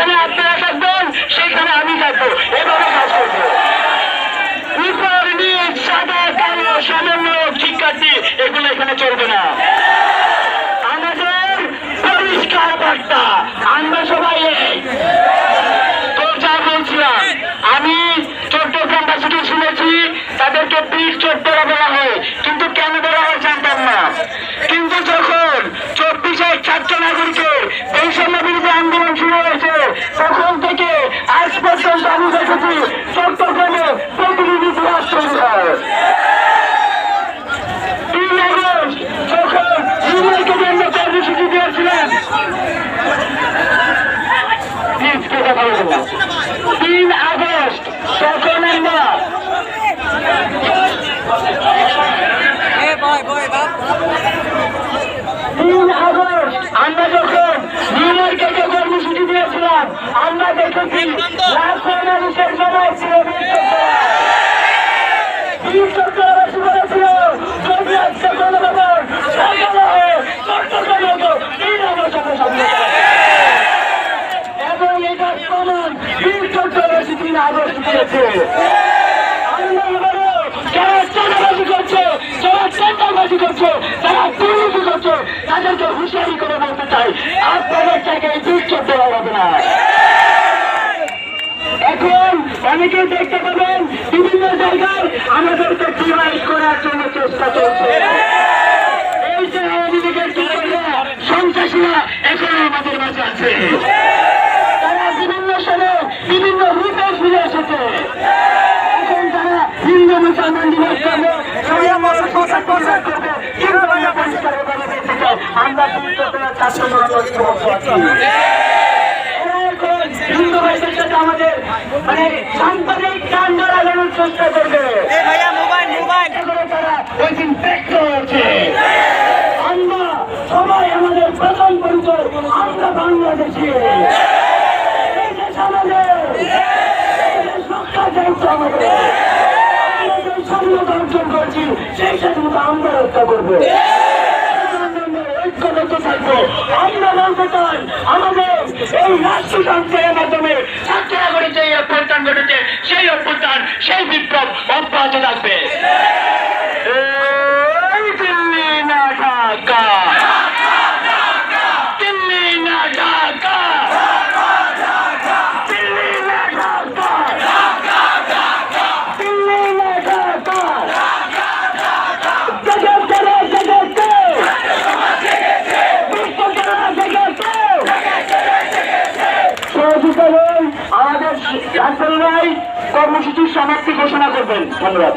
যেখানে আপনারা থাকবেন, সেখানে আমি থাকব। এভাবে কাজ করব। উপর নিচ, সাদা, কালো সমন্বয় শিক্ষার্থী, এগুলো এখানে চলবে না। আমাদের পরিষ্কার বার্তা, আমরা সবাই তো যা বলছিলাম, আমি চট্টগ্রামবাসীকে শুনেছি তাদেরকে পিঠ চট্টরা বলা হয়, কিন্তু কেন বলা হয় জানতাম না। কিন্তু যখন চব্বিশের ছাত্র নাগরিকের বৈষম্য বিরোধী আন্দোলন শুরু হয়েছে তখন থেকে আজ পর্যন্ত আমি দেখেছি চট্টগ্রামে প্রতিনিধি দিবস তৈরি হয় তিন আগস্ট যখন ইউনিয়নকে জন্য কর্মসূচি দিয়েছিলেন প্লিজ কথা তিন আগস্ট boy, bab. তিন আগস্ট আমরা যখন নিউ মার্কেটে কর্মসূচি দিয়েছিলাম আমরা দেখেছি লাখো মানুষের জমায় ছিল বীর চক্রবাসী বলেছিল যদি আজকে কোনো ব্যাপার সফল হয় চট্টগ্রামে তো তিন আগস্ট আমরা সফল করব। তাদেরকে হুঁশিয়ারি করে এখন অনেকেই দেখতে পাবেন, বিভিন্ন জায়গায় আমাদেরকে ডিভাইড করার জন্য চেষ্টা চলছে। এই যে আওয়ামী লীগের সন্ত্রাসীরা এখনও আমাদের মাঝে আছে তারা বিভিন্ন সময় বিভিন্ন রূপে ফিরে এসেছে এখন তারা হিন্দু মুসলমান দিবস করবে সবাই আমরা পোশাক পোশাক করবে কীভাবে আমরা পরিষ্কার ভাবে বেঁচে যাই? আমরা দুর্যোগের ছাত্র জনগণকে বলতে পারছি। এরা এখন হিন্দু ভাইদের সাথে আমাদের মানে সাম্প্রদায়িক কাণ্ড লাগানোর চেষ্টা করবে ওই দিন ব্যক্ত হয়েছে আমরা সবাই আমাদের প্রথম পরিচয় আমরা বাংলাদেশি আমাদের এই দায়িত্ব আমাদের আমরা অর্জন করছি সেই স্বাধীনতা আমরা রক্ষা করব। আমরা বলতে চাই আমাদের এই রাষ্ট্রযন্ত্রের মাধ্যমে রাজধানী রায় কর্মসূচির সমাপ্তি ঘোষণা করবেন। ধন্যবাদ।